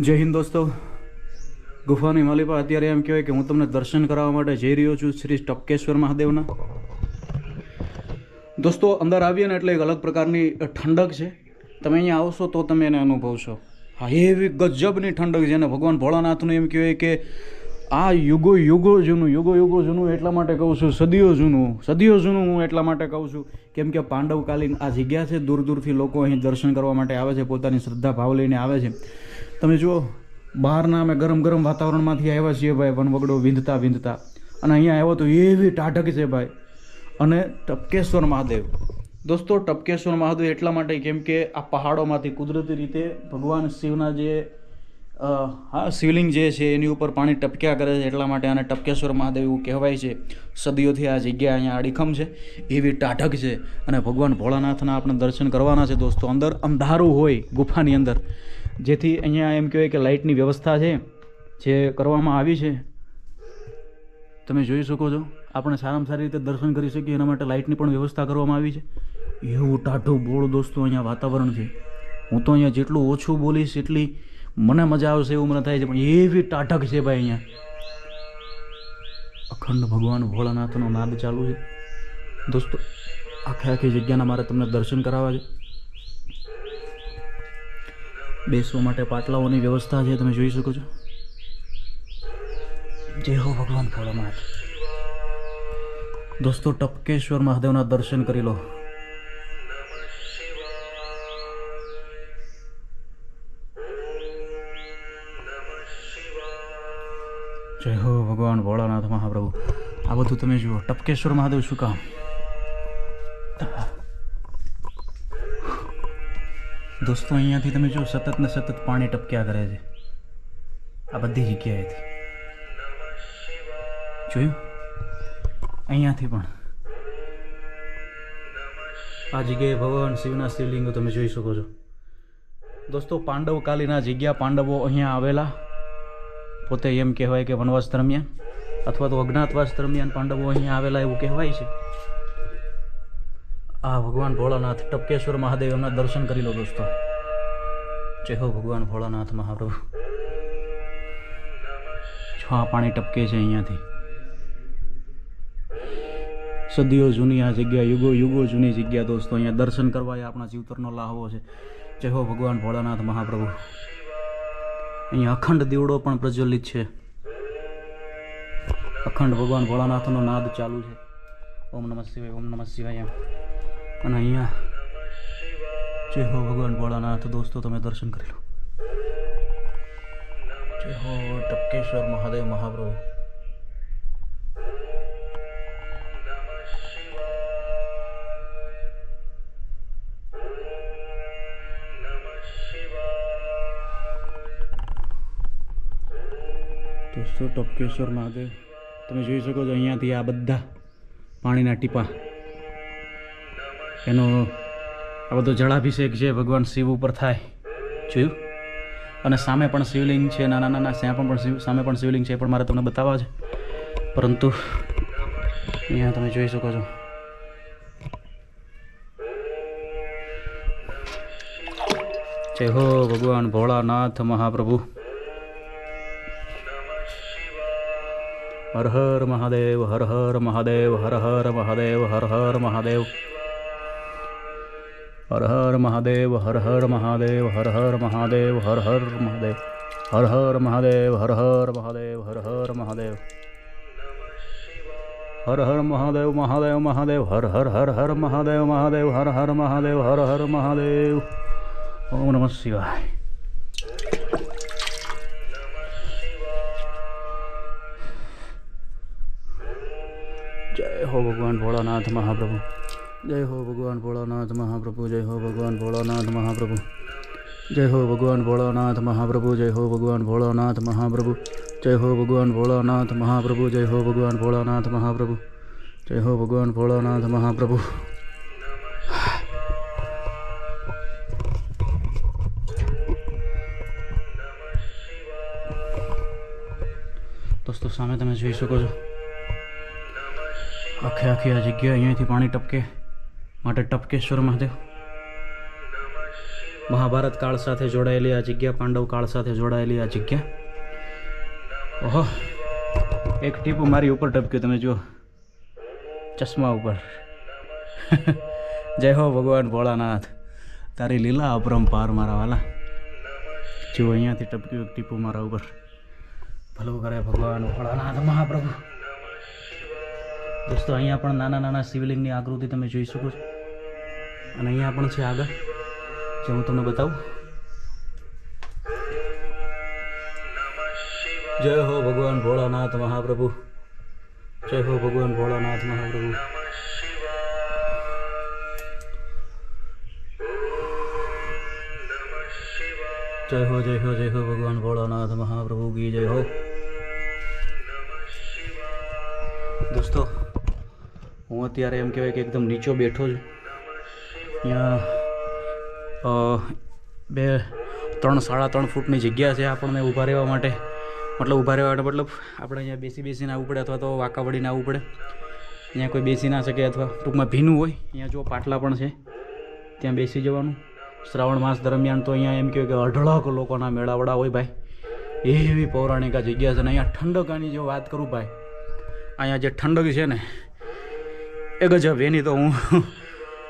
जय हिंद दोस्तों ગુફાની માલિપા અત્યારે એમ કહેવાય કે હું તમને દર્શન કરાવવા માટે જઈ રહ્યો છું શ્રી ટપકેશ્વર મહાદેવના. દોસ્તો, અંદર આવીએ ને એટલે એક અલગ પ્રકારની ઠંડક છે. તમે અહીંયા આવશો તો તમે એને અનુભવશો. હા, એવી ગજબની ઠંડક અને ભગવાન ભોળાનાથનું એમ કહેવાય કે આ યુગો યુગો જૂનું, યુગો યુગો જૂનું એટલા માટે કહું છું, સદીઓ જૂનું સદીઓ જૂનું હું એટલા માટે કહું છું. કેમ કે પાંડવકાલીન આ જગ્યા છે, દૂર દૂરથી લોકો અહીં દર્શન કરવા માટે આવે છે, પોતાની શ્રદ્ધા ભાવ લઈને આવે છે. તમે જુઓ બહારના અમે ગરમ ગરમ વાતાવરણમાંથી આવ્યા છીએ ભાઈ, વનવગડો વિંધતા વિંધતા. અને અહીંયા આવ્યો તો એવી ટાઢક છે ભાઈ. અને ટપકેશ્વર મહાદેવ. દોસ્તો, ટપકેશ્વર મહાદેવ એટલા માટે કેમ કે આ પહાડોમાંથી કુદરતી રીતે ભગવાન શિવના જે હા, શિવલિંગ જે છે એની ઉપર પાણી ટપક્યા કરે છે એટલા માટે આને ટપકેશ્વર મહાદેવ એવું કહેવાય છે. સદીઓથી આ જગ્યા અહીંયા અડીખમ છે. એવી ટાઢક છે. અને ભગવાન ભોળાનાથના આપણે દર્શન કરવાના છે દોસ્તો. અંદર અંધારું હોય ગુફાની અંદર. જેથી અહીંયા એમ કહેવાય કે લાઇટની વ્યવસ્થા છે, જે કરવામાં આવી છે. તમે જોઈ શકો છો, આપણે સારામાં સારી રીતે દર્શન કરી શકીએ, એના માટે લાઇટની પણ વ્યવસ્થા કરવામાં આવી છે. એવું ટાઢું બોળ દોસ્તો, અહીંયા વાતાવરણ છે. હું તો અહીંયા જેટલું ઓછું બોલીશ, એટલી મને મજા આવશે એવું મને થાય છે, પણ એવી ટાઢક છે ભાઈ અહીંયા. અખંડ ભગવાન ભોળાનાથનો નાદ ચાલુ છે. દોસ્તો, આખે આખી જગ્યાના મારે તમને દર્શન કરાવવા છે. બેસવા માટે પાટલાઓની વ્યવસ્થા છે, તમે જોઈ શકો છો. જય હો ભગવાન ભોળાનાથ દોસ્તો, ટપકેશ્વર મહાદેવના દર્શન કરી લો. જય હો ભગવાન ભોળાનાથ મહાપ્રભુ. આ બધું તમે જુઓ. ટપકેશ્વર મહાદેવ શું કામ? દોસ્તો, અહીંયાથી તમે જો સતત ને સતત પાણી ટપક્યા કરે છે. આ બધી જગ્યાએથી. જોયું? અહીંયાથી પણ. આ જગ્યાએ ભગવાન શિવના શિવલિંગો તમે જોઈ શકો છો. દોસ્તો, પાંડવ કાલીના જગ્યા પાંડવો અહીંયા આવેલા. પોતે એમ કહેવાય કે વનવાસ દરમિયાન, અથવા તો અજ્ઞાતવાસ દરમિયાન પાંડવો અહીંયા આવેલા એવું કહેવાય છે. આ ભગવાન ભોળાનાથ ટપકેશ્વર મહાદેવ એમના દર્શન કરી લો દોસ્તો. જય હો ભગવાન ભોળાનાથ મહાપ્રભુ. છ પાણી ટપકે છે અહીંયાથી. સદીઓ જૂની આ જગ્યા, યુગો યુગો જૂની જગ્યા દોસ્તો, અહીંયા દર્શન કરવા એ આપણા જીવતરનો લાહવો છે. જય હો ભગવાન ભોળાનાથ મહાપ્રભુ. અહીંયા અખંડ દીવડો પણ પ્રજ્વલિત છે. અખંડ ભગવાન ભોળાનાથનો નાદ ચાલુ છે. ઓમ નમઃ શિવાય, ઓમ નમઃ શિવાય અને અહીંયા જય હો ભગવાન ભોળાનાથ. દોસ્તો, તમે દર્શન કરી લો. જય હો ટપકેશ્વર મહાદેવ મહાપ્રભુ. દોસ્તો, ટપકેશ્વર મહાદેવ. તમે જોઈ શકો છો અહીંયાથી આ બધા પાણીના ટીપા. એનો આ બધો જળાભિષેક છે ભગવાન શિવ ઉપર થાય, જોયું? અને સામે પણ શિવલિંગ છે, નાના નાના, ત્યાં પણ શિવ, સામે પણ શિવલિંગ છે પણ મારે તમને બતાવવા છે. પરંતુ અહીંયા તમે જોઈ શકો છો. જય હો ભગવાન ભોળાનાથ મહાપ્રભુ. હર હર મહાદેવ, હર હર મહાદેવ, હર હર મહાદેવ, હર હર મહાદેવ. હર હર મહાદેવ હર હર મહાદેવ હર હર મહાદેવ હર હર મહાદેવ હર હર મહાદેવ હર હર મહાદેવ હર હર મહાદેવ હર હર મહાદેવ મહાદેવ મહાદેવ હર હર હર હર મહાદેવ મહાદેવ હર હર મહાદેવ હર હર મહાદેવ ઓમ નમઃ શિવાય જય હો ભગવાન ભોળાનાથ મહાપ્રભુ જય હો ભગવાન ભોળાનાથ મહાપ્રભુ, જય હો ભગવાન ભોળાનાથ મહાપ્રભુ, જય હો ભગવાન ભોળાનાથ મહાપ્રભુ, જય હો ભગવાન ભોળાનાથ મહાપ્રભુ, જય હો ભગવાન ભોળાનાથ મહાપ્રભુ, જય હો ભગવાન ભોળાનાથ મહાપ્રભુ, જય હો ભગવાન ભોળાનાથ મહાપ્રભુ. દોસ્તો, સામે તમે જોઈ શકો છો. આખે આખી આ જગ્યા અહીંયાથી પાણી ટપકે. માટે ટપકેશ્વર મહાદેવ. મહાભારત કાળ સાથે જોડાયેલી આ જગ્યા, પાંડવ કાળ સાથે જોડાયેલી આ જગ્યા. ઓહો, એક ટીપું મારી ઉપર ટપક્યું, તમે જુઓ. ચશ્મા ઉપર. જય હો ભગવાન ભોળાનાથ. તારી લીલા અપરંપાર મારા વાલા. જુઓ, અહીંયાથી ટપક્યું એક ટીપું મારા ઉપર. ભલું કરે ભગવાન ભોળાનાથ, મહાપ્રભુ. દોસ્તો, અહીંયા પણ નાના નાના શિવલિંગની આકૃતિ તમે જોઈ શકો છો. અને અહીંયા પણ છે આગળ, જે હું તમને બતાવું. જય હો ભગવાન ભોળાનાથ મહાપ્રભુ. જય હો ભગવાન ભોળાનાથ મહાપ્રભુ. જય હો જય હો જય હો ભગવાન ભોળાનાથ મહાપ્રભુ. કી જય હો. દોસ્તો, હું અત્યારે એમ કહેવાય કે એકદમ નીચો બેઠો છું. અહીંયા બે, ત્રણ, સાડા ત્રણ ફૂટની જગ્યા છે આપણને ઊભા રહેવા માટે. મતલબ ઊભા રહેવા માટે મતલબ આપણે અહીંયા બેસી બેસીને આવવું પડે અથવા તો વાંકા વળીને આવવું પડે. અહીંયા કોઈ બેસી ના શકે અથવા ટૂંકમાં ભીનું હોય. અહીંયા જો પાટલા પણ છે, ત્યાં બેસી જવાનું. શ્રાવણ માસ દરમિયાન તો અહીંયા એમ કહેવાય કે અઢળક લોકોના મેળાવડા હોય ભાઈ. એવી પૌરાણિક જગ્યા છે ને અહીંયા ઠંડકાની જો વાત કરું ભાઈ, અહીંયા જે ઠંડક છે ને, એ ગજબ, એની તો હું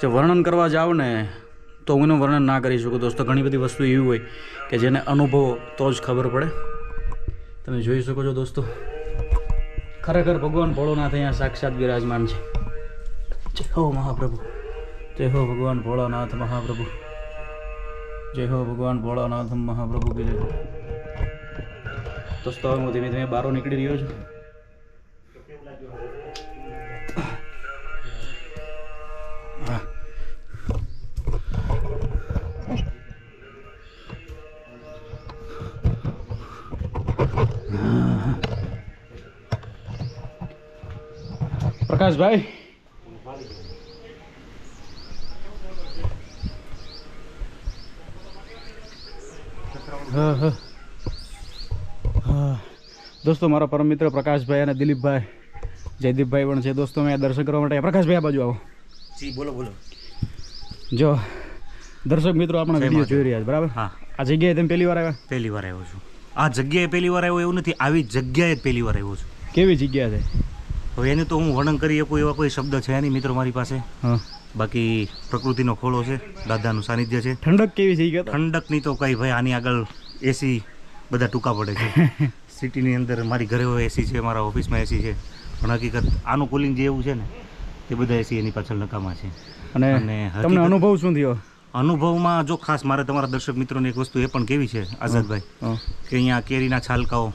જે વર્ણન કરવા જાઓ ને, તો હું એનું વર્ણન ના કરી શકું. દોસ્તો, ઘણી બધી વસ્તુ એવી હોય કે જેને અનુભવો તો જ ખબર પડે. તમે જોઈ શકો છો દોસ્તો, ખરેખર ભગવાન ભોળોનાથ અહીંયા સાક્ષાત બિરાજમાન છે. જય હો મહાપ્રભુ, જય હો ભગવાન ભોળાનાથ મહાપ્રભુ, જય હો ભગવાન ભોળાનાથ મહાપ્રભુ કે દોસ્તો, હવે હું ધીમે ધીમે બહાર નીકળી રહ્યો છું. પ્રકાશભાઈ? દોસ્તો મારા પરમ મિત્ર પ્રકાશભાઈ અને દિલીપભાઈ. જયદીપભાઈ પણ છે. દોસ્તો મેં દર્શન કરવા માટે પ્રકાશભાઈ આ બાજુ આવો. જી બોલો બોલો. જો દર્શક મિત્રો આપણા વીડિયો જોઈ રહ્યા છે બરાબર? હા. આ જગ્યાએ તમે પહેલી વાર આવ્યા? પહેલી વાર આવ્યો છું. આ જગ્યાએ પહેલી વાર આવ્યો એવું નથી આવી જગ્યાએ જ પહેલી વાર આવ્યો છું. કેવી જગ્યા છે? હવે એનું તો હું વર્ણન કરી શકું એવા કોઈ શબ્દ છે નહીં મિત્રો મારી પાસે. બાકી પ્રકૃતિનો ખોળો છે દાદાનું સાનિધ્ય છે. ઠંડક કેવી થઈ ગયા ઠંડકની તો કઈ ભાઈ આની આગળ એસી બધા ટૂંકા પડે છે. સિટીની અંદર મારી ઘરે એસી છે મારા ઓફિસમાં એસી છે. પણ હકીકત આનું કુલિંગ જે એવું છે ને તે બધા એસી એની પાછળ નકામા છે. અને અને તમને અનુભવ શું થયો? અનુભવમાં જો ખાસ મારે તમારા દર્શક મિત્રોને એક વસ્તુ એ પણ કેવી છે આઝાદભાઈ કે અહીંયા કેરીના છાલકાઓ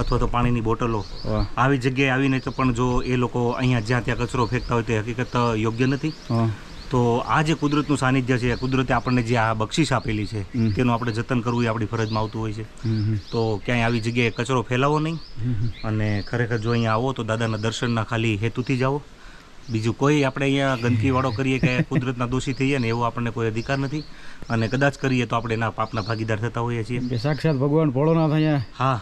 અથવા તો પાણીની બોટલો આવી જગ્યાએ આવીને તો પણ જો એ લોકો અહીંયા જ્યાં ત્યાં કચરો ફેંકતા હોય તે હકીકત યોગ્ય નથી. તો આ જે કુદરતનું સાનિધ્ય છે કુદરતે આપણને જે આ બક્ષિસ આપેલી છે તેનું આપણે જતન કરવું એ આપણી ફરજમાં આવતું હોય છે. તો ક્યાંય આવી જગ્યાએ કચરો ફેલાવો નહીં. અને ખરેખર જો અહીંયા આવો તો દાદાના દર્શનના ખાલી હેતુથી જાઓ બીજું કોઈ આપણે અહીંયા ગંદકીવાળો કરીએ કે કુદરતના દોષી થઈએ ને એવો આપણને કોઈ અધિકાર નથી. અને કદાચ કરીએ તો આપણે એના પાપના ભાગીદાર થતા હોઈએ છીએ. સાક્ષાત ભગવાન ભોળોનાથ અહીંયા હા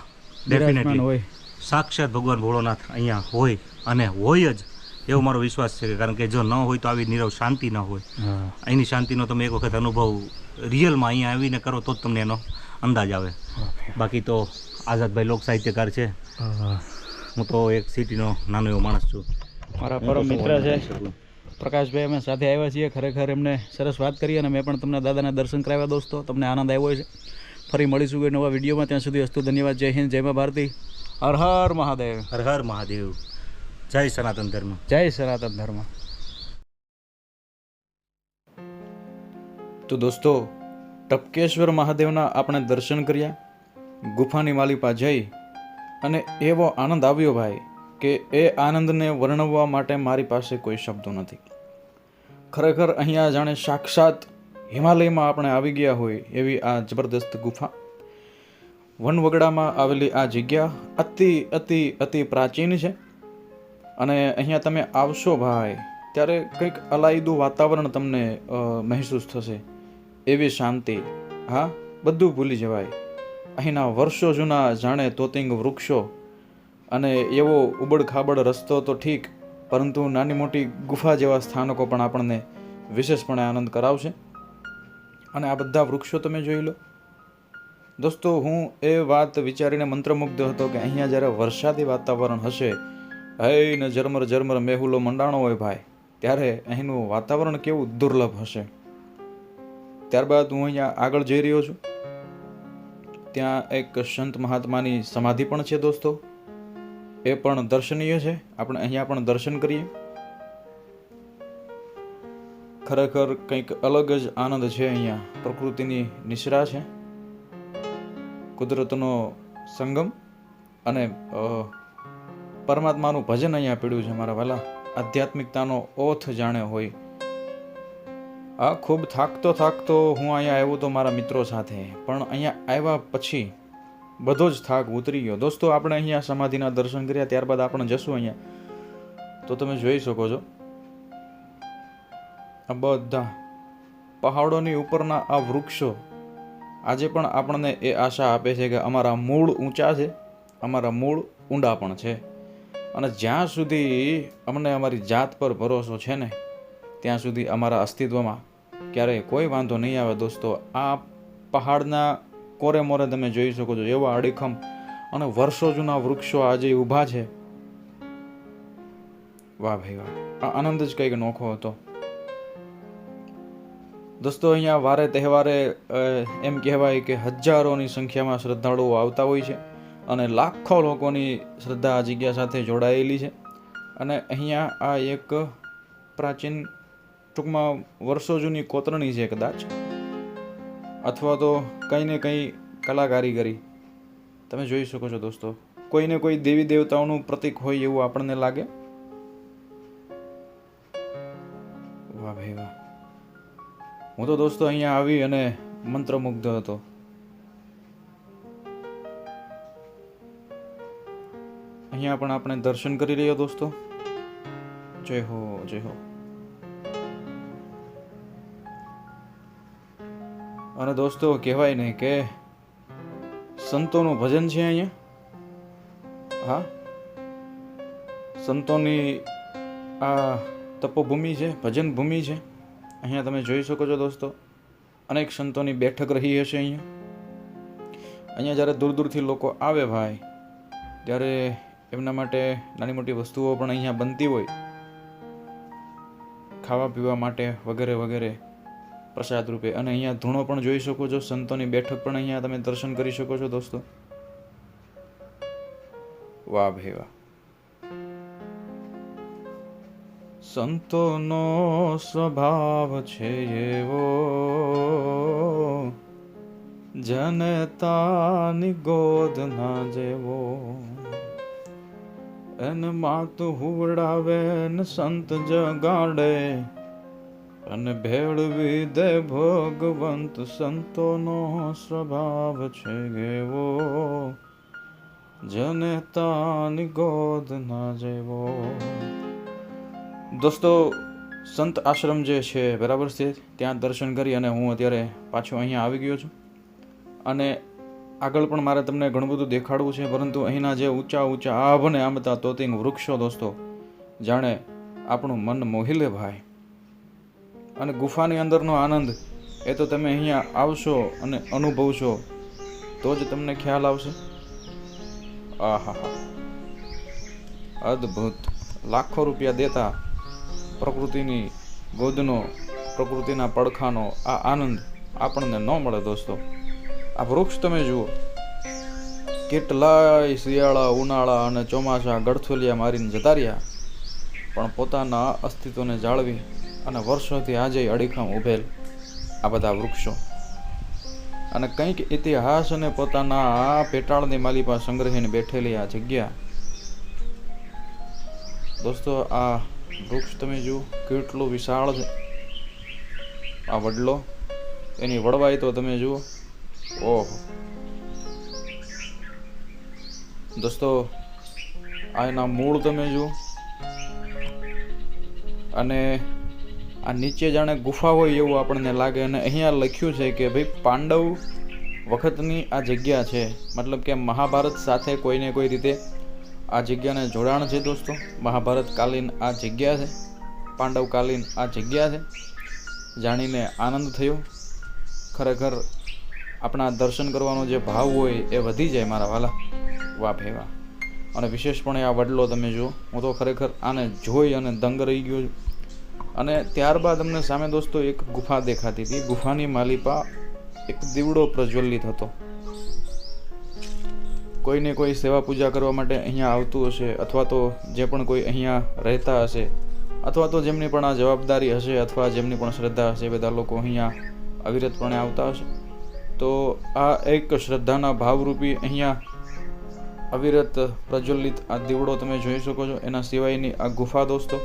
ડેફિનેટલી હોય. સાક્ષાત ભગવાન ભોળોનાથ અહીંયા હોય અને હોય જ એવો મારો વિશ્વાસ છે કે કારણ કે જો ન હોય તો આવી નીરવ શાંતિ ન હોય. અહીંની શાંતિનો તમે એક વખત અનુભવ રિયલમાં અહીંયા આવીને કરો તો જ તમને એનો અંદાજ આવે. બાકી તો આઝાદભાઈ લોક સાહિત્યકાર છે હું તો એક સિટીનો નાનો એવો માણસ છું. મારા પરમ મિત્ર છે. પ્રકાશભાઈ અમે સાથે આવ્યા છીએ. ખરેખર એમને સરસ વાત કરી અને મેં પણ તમને દાદાના દર્શન કરાવ્યા દોસ્તો. તમને આનંદ આવ્યો છે ફરી મળીશું કોઈ નવા વિડીયોમાં. ત્યાં સુધી અસ્તુ ધન્યવાદ. જય હિન્દ જય મા ભારતી. હર હર મહાદેવ. હર હર મહાદેવ. જય સનાતન ધર્મ. જય સનાતન ધર્મ. તો દોસ્તો ટપકેશ્વર મહાદેવના આપણે દર્શન કર્યા. ગુફાની માલિપા જઈ અને એવો આનંદ આવ્યો ભાઈ. કે એ આનંદને વર્ણવવા માટે મારી પાસે કોઈ શબ્દો નથી. ખરેખર અહીંયા જાણે સાક્ષાત હિમાલયમાં આપણે આવી ગયા હોય એવી આ જબરદસ્ત ગુફા. વનવગડામાં આવેલી આ જગ્યા અતિ અતિ અતિ પ્રાચીન છે. અને અહીંયા તમે આવશો ભાઈ, ત્યારે કંઈક અલાયદું વાતાવરણ તમને મહેસૂસ થશે. એવી શાંતિ. હા, બધું ભૂલી જવાય. અહીંના વર્ષો જૂના જાણે તોતિંગ વૃક્ષો અને એવો ઉબડ ખાબડ રસ્તો તો ઠીક, પરંતુ નાની મોટી ગુફા જેવા સ્થાનકો પણ આપણને વિશેષપણે આનંદ કરાવશે. અને આ બધા વૃક્ષો તમે જોઈ લો. દોસ્તો, હું એ વાત વિચારીને મંત્રમુગ્ધ હતો કે અહીંયા જ્યારે વરસાદી વાતાવરણ હશે, હૈને ઝરમર ઝરમર મેહુલો મંડાણો હોય ભાઈ, ત્યારે અહીંનું વાતાવરણ કેવું દુર્લભ હશે. ત્યારબાદ હું અહીંયા આગળ જઈ રહ્યો છું. ત્યાં એક સંત મહાત્માની સમાધિ પણ છે દોસ્તો. એ પણ દર્શનીય છે. આપણે અહીંયા પણ દર્શન કરીએ. ખરેખર કંઈક અલગ જ આનંદ છે અહીંયા. પ્રકૃતિની નિશ્રા છે. કુદરતનો સંગમ અને પરમાત્માનું ભજન અહીંયા પીડ્યું છે મારા વાલા. આધ્યાત્મિકતાનો ઓથ જાણે હોય. આ ખૂબ થાકતો થાકતો હું અહીંયા આવ્યો તો મારા મિત્રો સાથે. પણ અહીંયા આવ્યા પછી બધો જ થાક ઉતરી ગયો. દોસ્તો, આપણે અહીંયા સમાધિના દર્શન કર્યા, ત્યારબાદ આપણે જશું અહીંયા. તો તમે જોઈ શકો છો. આ બધા પહાડોની ઉપરના આ વૃક્ષો, આજે પણ આપણને એ આશા આપે છે કે અમારા મૂળ ઊંચા છે, અમારા મૂળ ઊંડા પણ છે. અને જ્યાં સુધી અમને અમારી જાત પર ભરોસો છે ને, ત્યાં સુધી અમારા અસ્તિત્વમાં ક્યારેય કોઈ વાંધો નહીં આવે. દોસ્તો, આ પહાડના કોરે મોરે તમે જોઈ શકો છો એવા અડીખમ અને વર્ષો જૂના વૃક્ષો આજે ઊભા છે. વાહ ભાઈ વાહ. આ આનંદ જ કંઈક નોખો હતો. દોસ્તો, અહીંયા વારે તહેવારે એમ કહેવાય કે હજારોની સંખ્યામાં શ્રદ્ધાળુઓ આવતા હોય છે અને લાખો લોકોની શ્રદ્ધા આ જગ્યા સાથે જોડાયેલી છે. અને અહીંયા આ એક પ્રાચીન ટૂંકમાં વર્ષો જૂની કોતરણી છે કદાચ. અથવા તો કંઈ ને કંઈ કલાકારીગરી તમે જોઈ શકો છો દોસ્તો. કોઈને કોઈ દેવી દેવતાઓનું પ્રતીક હોય એવું આપણને લાગે? વાહ ભાઈ વાહ. હું તો દોસ્તો અહીંયા આવી અને મંત્રમુગ્ધ હતો. અહીંયા પણ આપણે દર્શન કરી રહ્યા દોસ્તો. જય હો જય હો. અને દોસ્તો, કહેવાય ને કે સંતોનું ભજન છે અહીંયા? હા? સંતોની આ તપોભૂમિ છે, ભજન ભૂમિ છે. અહીંયા તમે જોઈ શકો છો દોસ્તો, અનેક સંતોની બેઠક રહી હશે અહીંયા. અહીંયા જ્યારે દૂર દૂરથી લોકો આવે ભાઈ, ત્યારે એમના માટે નાની મોટી વસ્તુઓ પણ અહીંયા બનતી હોય. ખાવા પીવા માટે વગેરે વગેરે. પ્રસાદ રૂપે. અને અહીંયા ધૂણો પણ જોઈ શકો છો, સંતોની બેઠક પણ અહીંયા તમે દર્શન કરી શકો છો દોસ્તો. વાહ ભેવા સંતોનો સ્વભાવ છે એવો, જનતાની ગોદ ના જેવો. એન માત હુવડાવે ને સંત જગાડે અને ભેળવી દે ભગવંત સંતોનો સ્વભાવ છે એવો. જનતાની ગોદ ના જેવો. દોસ્તો, સંત આશ્રમ જે છે, બરાબર છે? ત્યાં દર્શન કરી અને હું અત્યારે પાછો અહીંયા આવી ગયો છું. અને આગળ પણ મારે તમને ઘણું બધું દેખાડવું છે, પરંતુ અહીંના જે ઊંચા ઊંચા આભ ને આંબતા તોતિંગ વૃક્ષો દોસ્તો, જાણે આપણું મન મોહી ભાઈ. અને ગુફાની અંદરનો આનંદ, એ તો તમે અહીંયા આવશો અને અનુભવશો, તો જ તમને ખ્યાલ આવશે. આહા અદ્ભુત. લાખો રૂપિયા દેતા પ્રકૃતિની ગોદનો, પ્રકૃતિના પડખાનો આ આનંદ આપણને ન મળે દોસ્તો. આ વૃક્ષ તમે જુઓ. કેટલાય શિયાળા, ઉનાળા અને ચોમાસા ગળથોલિયા મારીને જતા રહ્યા, પણ પોતાના અસ્તિત્વને જાળવી અને વર્ષોથી આજે અડીખમ ઉભેલ આ બધા વૃક્ષો. અને કંઈક ઇતિહાસ અને પોતાના આ પેટાળની માલિપા સંગ્રહીને બેઠેલી આ જગ્યા. દોસ્તો, આ વૃક્ષ તમે જુઓ, કેટલું વિશાળ છે. આ વડલો, એની વડવાઈ તો તમે જુઓ. ઓહો. દોસ્તો, આ એના મૂળ તમે જુઓ. અને આ નીચે જાણે ગુફા હોય એવું આપણને લાગે અને અહીંયા લખ્યું છે કે ભાઈ પાંડવ વખતની આ જગ્યા છે. મતલબ કે મહાભારત સાથે કોઈને કોઈ રીતે આ જગ્યાને જોડાણ છે દોસ્તો? મહાભારતકાલીન આ જગ્યા છે. પાંડવકાલીન આ જગ્યા છે. જાણીને આનંદ થયો. ખરેખર આપણા દર્શન કરવાનો જે ભાવ હોય એ વધી જાય મારા વાલા. વાહ ભેવા અને વિશેષપણે આ વડલો તમે જુઓ. હું તો ખરેખર આને જોઈ અને દંગ રહી ગયો છું. અને ત્યારબાદ અમને સામે દોસ્તો એક ગુફા દેખાતી હતી. ગુફાની માલિપા એક દીવડો પ્રજ્વલિત હતો. કોઈને કોઈ સેવા પૂજા કરવા માટે અહીંયા આવતું હશે અથવા તો જે પણ કોઈ અહીંયા રહેતા હશે અથવા તો જેમની પણ આ જવાબદારી હશે અથવા જેમની પણ શ્રદ્ધા હશે બધા લોકો અહીંયા અવિરતપણે આવતા હશે. તો આ એક શ્રદ્ધાના ભાવરૂપી અહીંયા અવિરત પ્રજ્વલિત આ દીવડો તમે જોઈ શકો છો. એના સિવાયની આ ગુફા દોસ્તો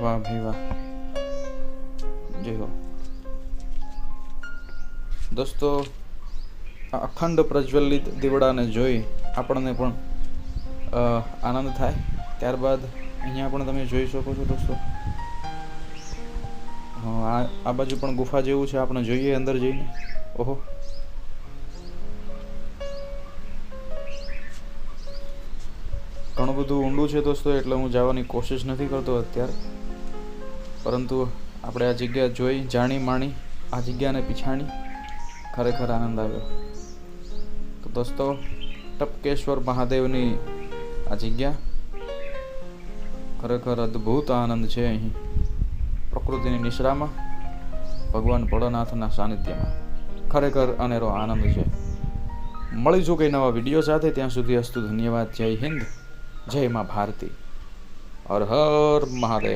વાહ ભાઈ વાહ. જય દોસ્તો અખંડ પ્રજ્વલિત દીવડાને જોઈ આપણને પણ આનંદ થાય. ત્યારબાદ અહીંયા પણ તમે જોઈ શકો છો દોસ્તો. આ આ બાજુ પણ ગુફા જેવું છે, આપણે જોઈએ અંદર જઈને. ઓહો. ઘણું બધું ઊંડું છે દોસ્તો, એટલે હું જવાની કોશિશ નથી કરતો અત્યારે. પરંતુ આપણે આ જગ્યા જોઈ, જાણી, માણી, આ જગ્યાને પીછાણી ખરેખર આનંદ આવ્યો. તો દોસ્તો, ટપકેશ્વર મહાદેવની આ જગ્યા ખરેખર અદ્ભુત આનંદ છે અહીં. પ્રકૃતિની નિશ્રામાં, ભગવાન ભોળાનાથના સાનિધ્યમાં. ખરેખર અનેરો આનંદ છે. મળીશું કંઈ નવા વીડિયો સાથે. ત્યાં સુધી અસ્તુ ધન્યવાદ. જય હિન્દ. જય મા ભારતી. હર હર મહાદેવ.